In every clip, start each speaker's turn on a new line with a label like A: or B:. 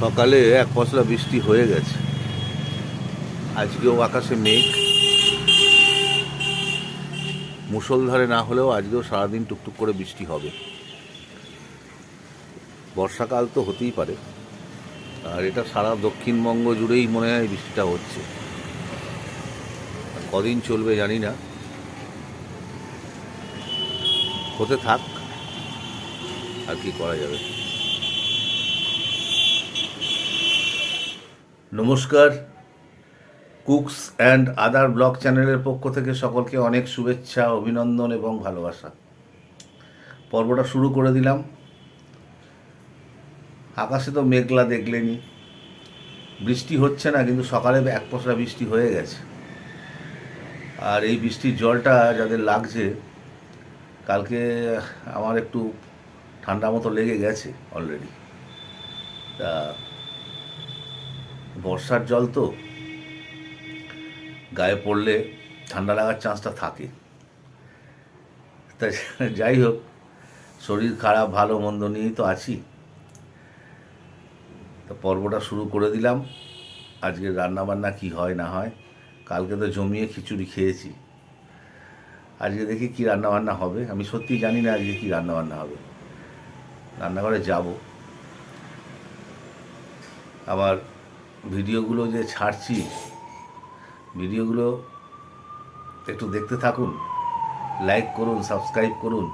A: সকালে এক পশলা বৃষ্টি হয়ে গেছে। আজকেও আকাশে মেঘ। মুষলধারে না হলেও আজকেও সারাদিন টুকটুক করে বৃষ্টি হবে। বর্ষাকাল তো হতেই পারে। আর এটা সারা দক্ষিণবঙ্গ জুড়েই মনে হয় বৃষ্টিটা হচ্ছে। কদিন চলবে জানি না। হতে থাক। আর কি করা যাবে? নমস্কার। কুকস অ্যান্ড আদার ব্লগ চ্যানেলের পক্ষ থেকে সকলকে অনেক শুভেচ্ছা, অভিনন্দন এবং ভালোবাসা। পর্বটা শুরু করে দিলাম। আকাশে তো মেঘলা দেখলেনি। বৃষ্টি হচ্ছে না, কিন্তু সকালে এক পশলা বৃষ্টি হয়ে গেছে। আর এই বৃষ্টির জলটা যাদের লাগছে, কালকে আমার একটু ঠান্ডা মতো লেগে গেছে অলরেডি তা বর্ষার জল তো। গায়ে পড়লে ঠান্ডা লাগার চান্সটা থাকে। তাই যাই হোক, শরীর খারাপ, ভালো, মন্দ নিয়েই তো আছি। তো পর্বটা শুরু করে দিলাম। আজকে রান্নাবান্না কি হয় না হয়, কালকে তো জমিয়ে খিচুড়ি খেয়েছি। আজকে দেখি কি রান্নাবান্না হবে। আমি সত্যি জানি না আজকে কি রান্নাবান্না হবে। রান্নাঘরে যাব। আবার ভিডিওগুলো যে ছাড়ছি, ভিডিওগুলো একটু দেখতে থাকুন লাইক করুন সাবস্ক্রাইব করুন।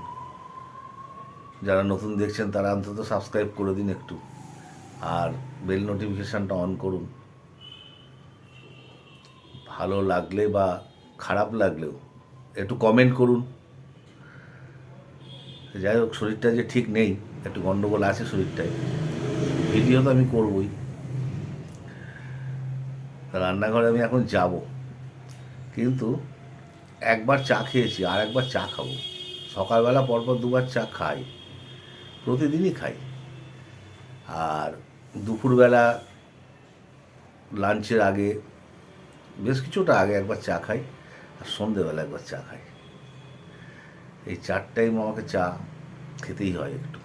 A: যারা নতুন দেখছেন, তারা অন্তত সাবস্ক্রাইব করে দিন একটু। আর বেল নোটিফিকেশানটা অন করুন। ভালো লাগলে বা খারাপ লাগলেও একটু কমেন্ট করুন। যাই হোক, শরীরটা যে ঠিক নেই, একটু গন্ডগোল আছে শরীরটায়। ভিডিও তো আমি করবই। রান্নাঘরে আমি এখন যাব। কিন্তু একবার চা খেয়েছি, আর একবার চা খাব। সকালবেলা পরপর দুবার চা খাই, প্রতিদিনই খাই। আর দুপুরবেলা লাঞ্চের আগে, বেশ কিছুটা আগে একবার চা খাই, আর সন্ধেবেলা একবার চা খাই। এই চার টাইম আমাকে চা খেতেই হয় একটু।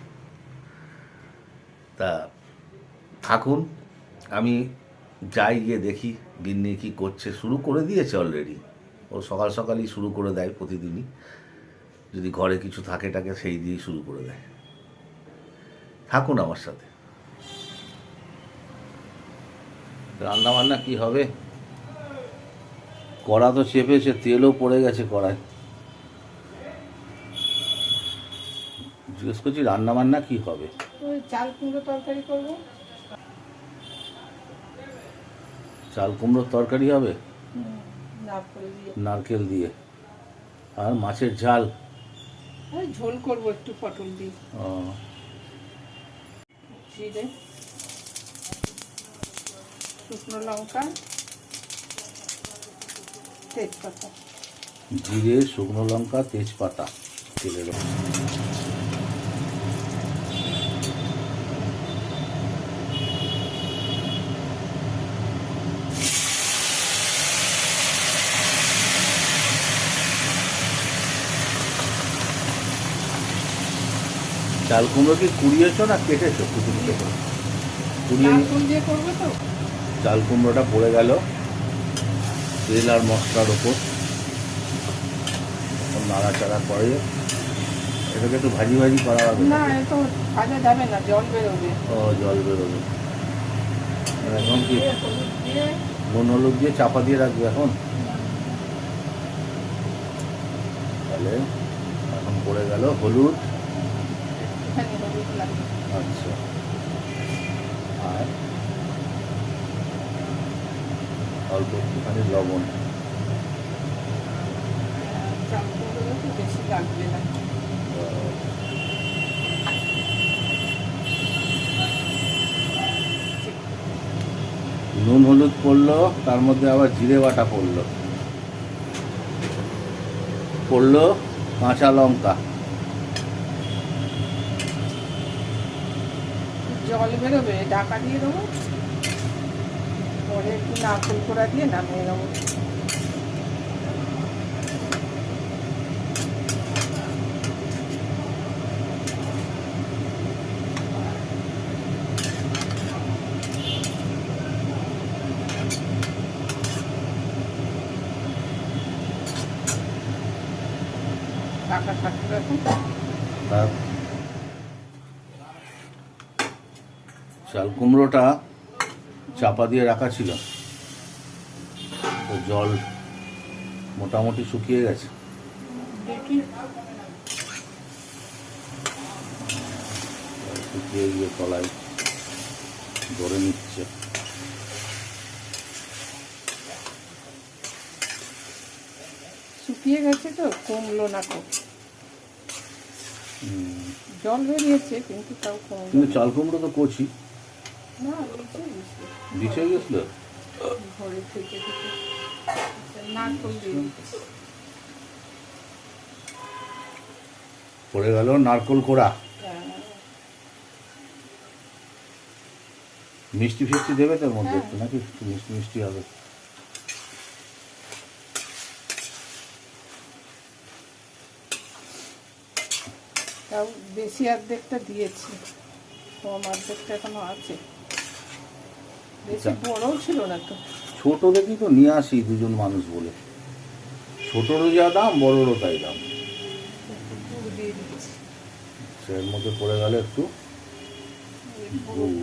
A: তা থাকুন, আমি যাই গিয়ে দেখি, গিন্নি কী করছে। শুরু করে দিয়েছে অলরেডি ও সকাল সকালই শুরু করে দেয় প্রতিদিনই। যদি ঘরে কিছু থাকে টাকে সেই দিয়েই শুরু করে দেয়। থাকুন আমার সাথে। রান্না বান্না কি হবে? কড়া তো চেপেছে, তেলও পড়ে গেছে কড়ায়। জিজ্ঞেস করছি রান্না বান্না কি হবে?
B: চাল কুমড়ো তরকারি করব।
A: চাল কুমড়োর তরকারি হবে? নারকেল দিয়ে। আর মাছের ঝাল?
B: ঝোল করব একটু পটল দিয়ে।
A: ও,
B: জিরে শুকনো লঙ্কা তেজপাতা।
A: জিরে শুকনো লঙ্কা তেজপাতা। তেলের চাল কুমড়ো কি কুড়িয়েছো না কেটেছো? কুচি কুচি করে। কুড়িয়ে
B: দিয়ে করব তো?
A: চাল কুমড়োটা পড়ে গেল। তেল আর মশলার ওপর। নাড়াচাড়া করে। এটাকে একটু ভাজি ভাজি করা হবে।
B: না তো ভাজা যাবে না জল বেরোবে।
A: ও জল বেরোবে। এখন কি? নুন হলুদ দিয়ে চাপা দিয়ে রাখবে এখন? তাহলে এখন পড়ে গেল হলুদ।
B: লাগবে
A: আচ্ছা। আর? অল্প একটুখানি লবণ।
B: চাল তো বেশি লাগবে না।
A: নুন হলুদ পড়ল তার মধ্যে আবার জিরে বাটা পড়ল। পড়ল কাঁচা লঙ্কা।
B: জল বেরোবে ঢাকা দিয়ে দেবো। পরে একটু না নাকুল করা দিয়ে নামিয়ে নেব। টাকা থাকবে এখন
A: চাল কুমড়োটা চাপা দিয়ে রাখা ছিল। তো জল মোটামুটি শুকিয়ে গেছে। শুকিয়ে গিয়ে তলায় ধরে নিচ্ছে।
B: শুকিয়ে গেছে তো কমলো না তো। জল বেরিয়েছে কিন্তু তাও কমলো
A: কিন্তু চাল কুমড়ো তো কচি।
B: না নিচে
A: গেছিল
B: ঘরে থেকে থেকে। নারকল দিয়ে
A: পড়ে গেল নারকল কোড়া।
B: হ্যাঁ,
A: মিষ্টি ফিষ্টি দেবে তার মধ্যে
B: হ্যাঁ।
A: একটু নাকি? একটু মিষ্টি মিষ্টি হবে।
B: তাও বেশি অর্ধেকটা দিয়েছি। কম অর্ধেকটা এখনও আছে। বেশি ছিল না তো।
A: ছোট দেখি তো নিয়ে আসি দুজন মানুষ বলে। ছোটরও যা দাম বড়রও তাই দাম। সের মধ্যে পড়ে গেলে একটু গুড়।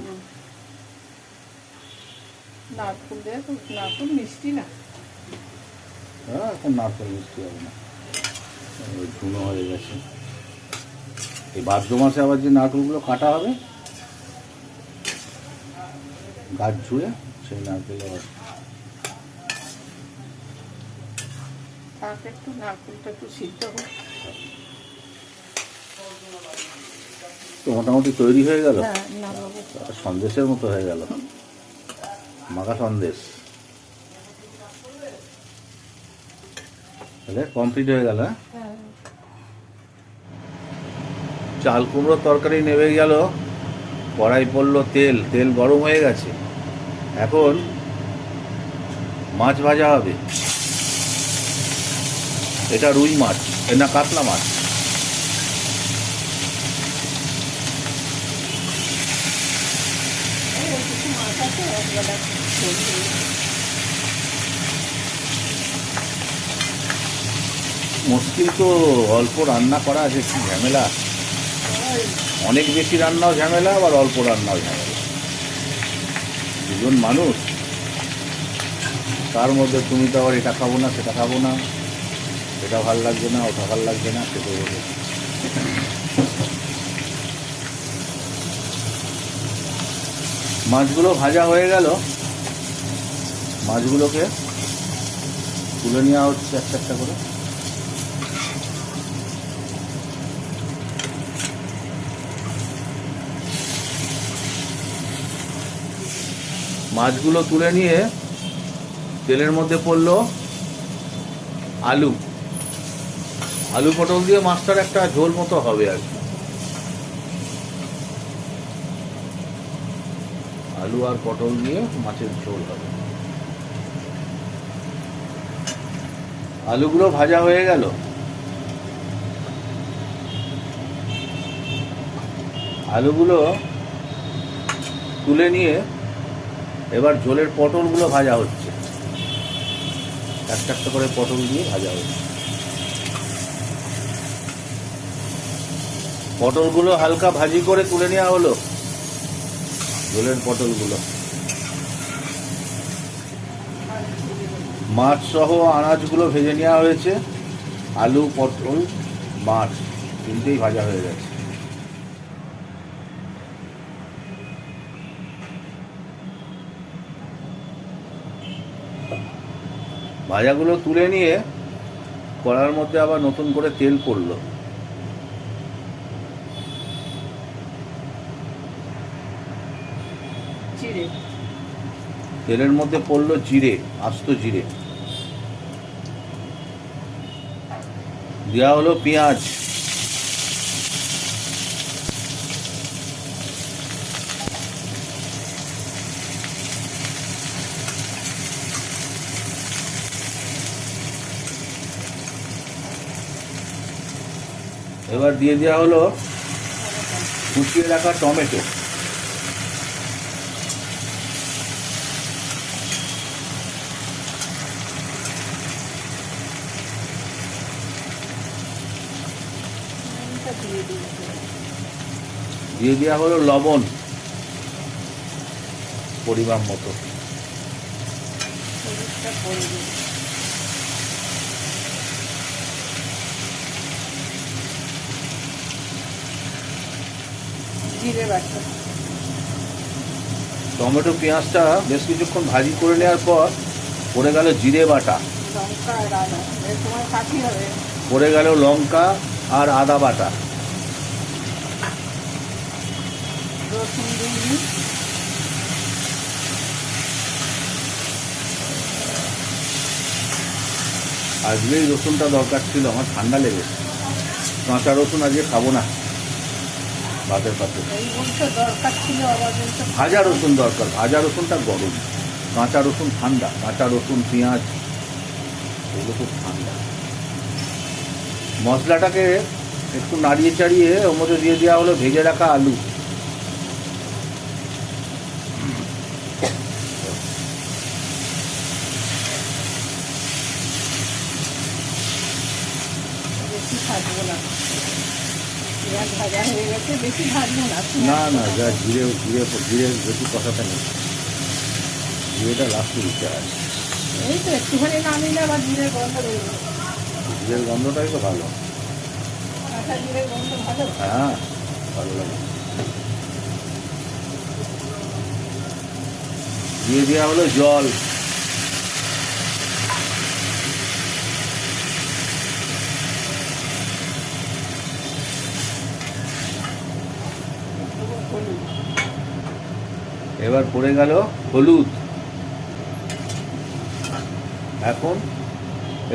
B: নারকুল দেয় তো নারকুল মিষ্টি না।
A: হ্যাঁ এখন নারকেল মিষ্টি হবে না। ধুনো হয়ে গেছে। এই ভাদ্র মাসে আবার যে নারকেলগুলো কাটা হবে গাছ ঝুড়ে সেই নারকেল আবার
B: তাকে একটু নারকুলটা একটু সিদ্ধ হোক।
A: তো মোটামুটি তৈরি হয়ে গেল?
B: হ্যাঁ
A: সন্দেশের মতো হয়ে গেল? মাখা সন্দেশ। তাহলে কমপ্লিট হয়ে গেল হ্যাঁ?
B: হ্যাঁ।
A: চাল কুমড়োর তরকারি নেমে গেল। কড়াই পড়ল তেল তেল গরম হয়ে গেছে। এখন মাছ ভাজা হবে। এটা রুই মাছ, এ না কাতলা মাছ। মুশকিল তো অল্প রান্না করা আছে, কি ঝামেলা। অনেক বেশি রান্নাও ঝামেলা, আবার অল্প রান্নাও ঝামেলা। দুজন মানুষ, তার মধ্যে তুমি তো আবার এটা খাব না, সেটা খাব না। এটা ভালো লাগছে না, ওটা ভালো লাগছে না সেটা বলে। মাছগুলো ভাজা হয়ে গেল। মাছগুলোকে তুলে নেওয়া হচ্ছে একটা একটা করে। মাছগুলো তুলে নিয়ে তেলের মধ্যে পড়ল আলু। আলু পটল দিয়ে মাছটার একটা ঝোল মতো হবে আর কি। আলু আর পটল দিয়ে মাছের ঝোল হবে। আলুগুলো ভাজা হয়ে গেল। আলুগুলো তুলে নিয়ে এবার ঝোলের পটলগুলো ভাজা হচ্ছে। একটা একটা করে পটল দিয়ে ভাজা হচ্ছে। পটলগুলো হালকা ভাজি করে তুলে নেওয়া হলো। ঝোলের পটলগুলো। মাছ সহ আনাজগুলো ভেজে নেওয়া হয়েছে। আলু, পটল, মাছ তিনটেই ভাজা হয়ে গেছে। ভাজাগুলো তুলে নিয়ে কড়ার মধ্যে আবার নতুন করে তেল পড়ল। তেলের মধ্যে পড়ল জিরে আস্ত জিরে। দেওয়া হলো পেঁয়াজ। এবার দিয়ে দেওয়া হলো কুচিয়ে রাখা টমেটো।
B: দিয়ে
A: দেওয়া হলো লবণ পরিমাণ মতো
B: হলুদটা করে দিই জিরে বাটা
A: টমেটো পেঁয়াজটা বেশ কিছুক্ষণ ভাজি করে নেওয়ার পর পড়ে গেল জিরে বাটা।
B: লঙ্কা আর আদা। এর কাঠি হবে।
A: পড়ে গেল লঙ্কা আর আদা বাটা।
B: রসুন দিই
A: আজকে রসুনটা দরকার ছিল আমার ঠান্ডা লেগেছে। কাঁচা রসুন আজকে খাব না। ভাতের পাতে। ভাজা রসুন দরকার। ভাজা রসুনটা গরম। কাঁচা রসুন ঠান্ডা। কাঁচা রসুন পেঁয়াজ এগুলো খুব ঠান্ডা। মশলাটাকে একটু নাড়িয়ে চাড়িয়ে ওর মধ্যে দিয়ে দেওয়া হলো ভেজে রাখা আলু।
B: না। পেঁয়াজ ভাজা হয়ে গেছে বেশি ভাজবো না।
A: না না যা জিরে জিরে জিরে বেশি কষাতে নেই। জিরেটা লাস্টে দিতে হয়।
B: এই তো একটুখানি নামিলে আবার জিরে গন্ধ বেরোবে
A: জিরের গন্ধটাই তো ভালো।
B: গন্ধ ভালো?
A: হ্যাঁ ভালো লাগে। দিয়ে দেওয়া হলো জল। এবার পড়ে গেল হলুদ। এখন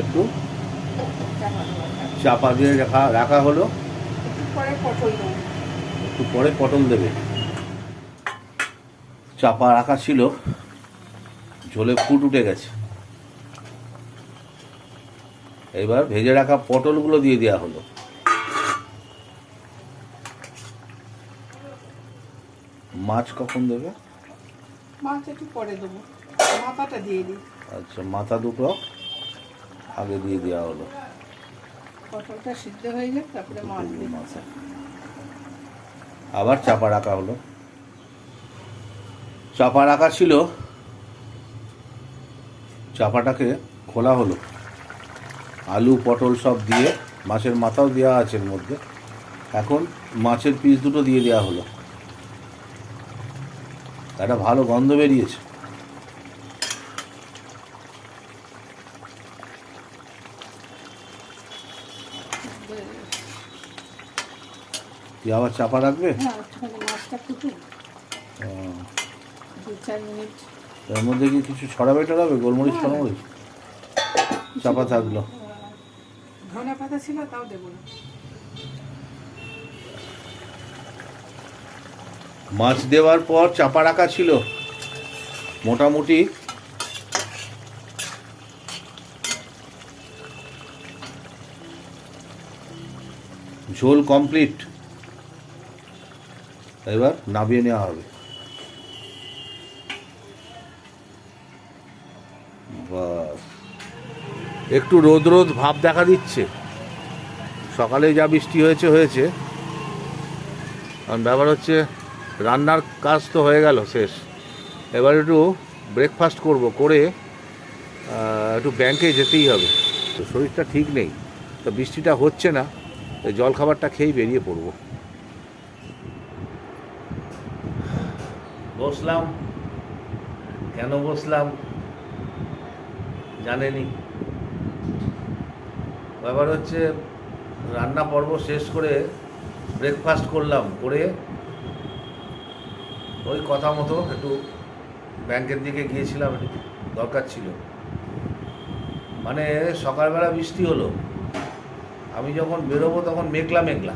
A: একটু। চাপা দিয়ে রাখা রাখা হলো।
B: একটু পরে পটল দেবে।
A: চাপা রাখা ছিল, ঝোলে ফুট উঠে গেছে। এবার ভেজে রাখা পটলগুলো দিয়ে দেওয়া হলো। মাছ কখন দেবে?
B: মাছ একটু পরে দেবো। মাথাটা দিয়ে দিই।
A: আচ্ছা মাথা দুটো আগে দিয়ে দেওয়া হলো।
B: পটলটা সিদ্ধ হয়ে যাক তারপরে মাছ দিই।
A: মাথা আবার চাপা রাখা হলো। চাপা রাখা ছিল। চাপাটাকে খোলা হলো। আলু পটল সব দিয়ে মাছের মাথাও দেওয়া আছে এর মধ্যে। এখন মাছের পিস দুটো দিয়ে দেওয়া হলো। একটা ভালো গন্ধ বেরিয়েছে। তুই আবার চাপা রাখবে?
B: হ্যাঁ
A: এর মধ্যে কি কিছু ছড়াবে টড়াবে গোলমরিচ
B: হ্যাঁ।
A: চাপা থাকল।
B: ধনে পাতা ছিল তাও দেবো না।
A: মাছ দেওয়ার পর চাপা রাখা ছিল। মোটামুটি ঝোল কমপ্লিট। এবার নামিয়ে নেওয়া হবে। একটু রোদ রোদ ভাব দেখা দিচ্ছে। সকালে যা বৃষ্টি হয়েছে হয়েছে। কারণ ব্যাপার হচ্ছে রান্নার কাজ তো হয়ে গেল শেষ। এবার একটু ব্রেকফাস্ট করব, করে একটু ব্যাংকে যেতেই হবে। তো শরীরটা ঠিক নেই, তো বৃষ্টিটা হচ্ছে না জল খাবারটা খেয়েই বেরিয়ে পড়ব। বসলাম। কেন বসলাম? জানেনি। ব্যাপার হচ্ছে রান্না পর্ব শেষ করে ব্রেকফাস্ট করলাম, করে ওই কথা মতো একটু ব্যাংকের দিকে গিয়েছিলাম, একটু দরকার ছিল। মানে সকালবেলা বৃষ্টি হলো। আমি যখন বেরোবো তখন মেঘলা মেঘলা।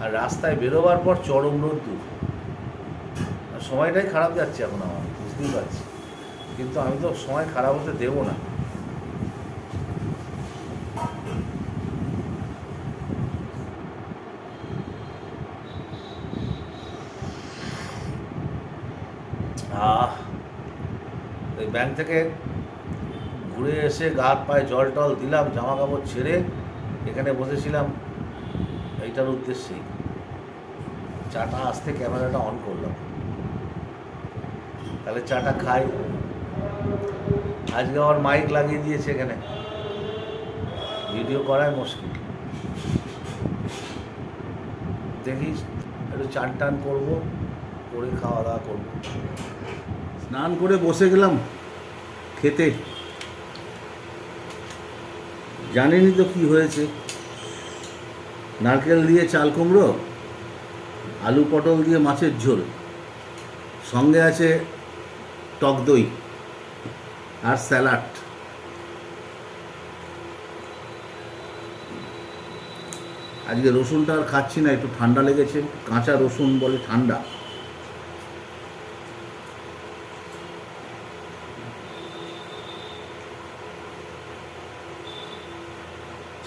A: আর রাস্তায় বেরোবার পর চরম রোদ্দুর। সময়টাই খারাপ যাচ্ছে এখন আমার, বুঝতেই পারছি। কিন্তু আমি তো সময় খারাপ হতে দেবো না। আহ ওই ব্যাংক থেকে ঘুরে এসে গা পায়ে জল টল দিলাম জামা কাপড় ছেড়ে এখানে বসেছিলাম। এইটার উদ্দেশ্যেই। চাটা আসতে ক্যামেরাটা অন করলাম। তাহলে চাটা খাই। আজকে আমার মাইক লাগিয়ে দিয়েছে এখানে। ভিডিও করাই মুশকিল। দেখি একটু চান টান করব, করে খাওয়া দাওয়া করব। স্নান করে বসে গেলাম খেতে। জানেনই তো কি হয়েছে। নারকেল দিয়ে চাল কুমড়ো, আলু পটল দিয়ে মাছের ঝোল, সঙ্গে আছে টক দই আর স্যালাড। আজকে রসুনটা আর খাচ্ছি না, একটু ঠান্ডা লেগেছে, কাঁচা রসুন বলে ঠান্ডা।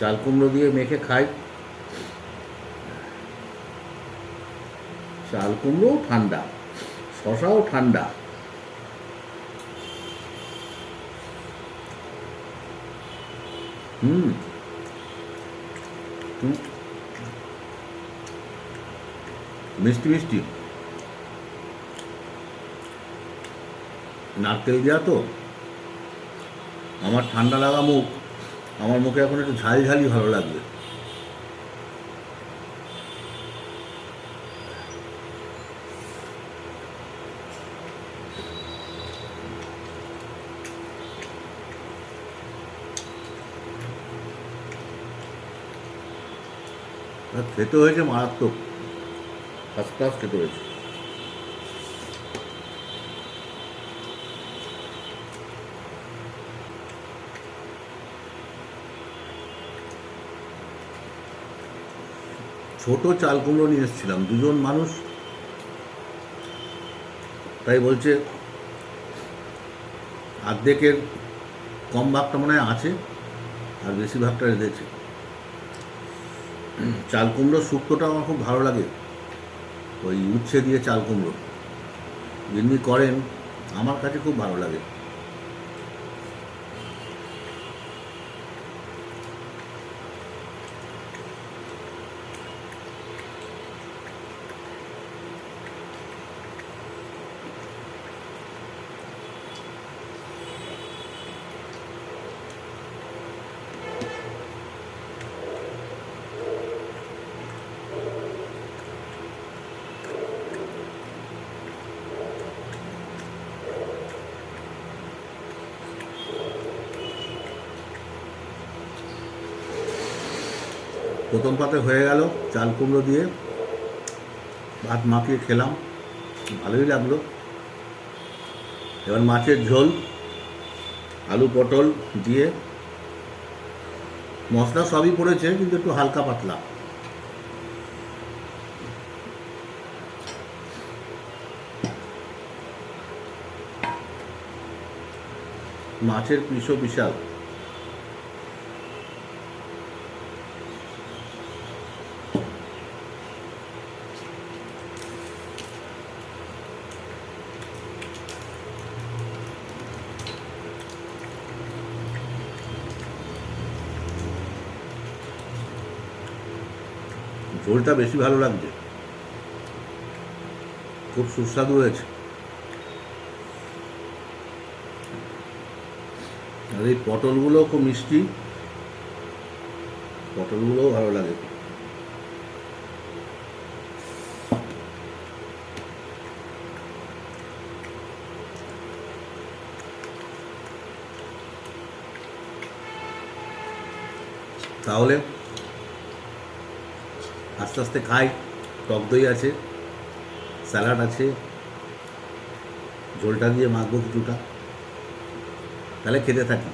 A: চাল কুমড়ো দিয়ে মেখে খাই। চাল কুমড়োও ঠান্ডা, শশাও ঠান্ডা। হুম। মিষ্টি মিষ্টি। নারকেল দেওয়া তো। আমার ঠান্ডা লাগা মুখ। আমার মুখে এখন একটু ঝাল ঝালই ভালো লাগবে। খেতে হয়েছে মারাত্মক। ফার্স্ট ক্লাস খেতে হয়েছে। ছোট চাল কুমড়ো নিয়ে এসেছিলাম, দুজন মানুষ। তাই বলছে অর্ধেকের কম ভাগটা মনে হয় আছে, আর বেশি ভাগটা রেঁধেছে চাল কুমড়ো শুক্তোটা আমার খুব ভালো লাগে, ওই উচ্ছে দিয়ে চাল কুমড়ো। যিনি করেন, আমার কাছে খুব ভালো লাগে। প্রথম পাতে হয়ে গেল, চাল কুমড়ো দিয়ে ভাত মাখিয়ে খেলাম। ভালোই লাগল। এবার মাছের ঝোল, আলু পটল দিয়ে। মশলা সবই পড়েছে, কিন্তু একটু হালকা পাতলা। মাছের পিসও বিশাল। ঝোলটা বেশি ভালো লাগছে। খুব সুস্বাদু হয়েছে। আর এই পটলগুলো খুব মিষ্টি। পটলগুলোও ভালো লাগে। তাহলে আস্তে আস্তে খাই, টক দই আছে, স্যালাড আছে, ঝোলটা দিয়ে মাখবো কিছুটা, তাহলে খেতে থাকি।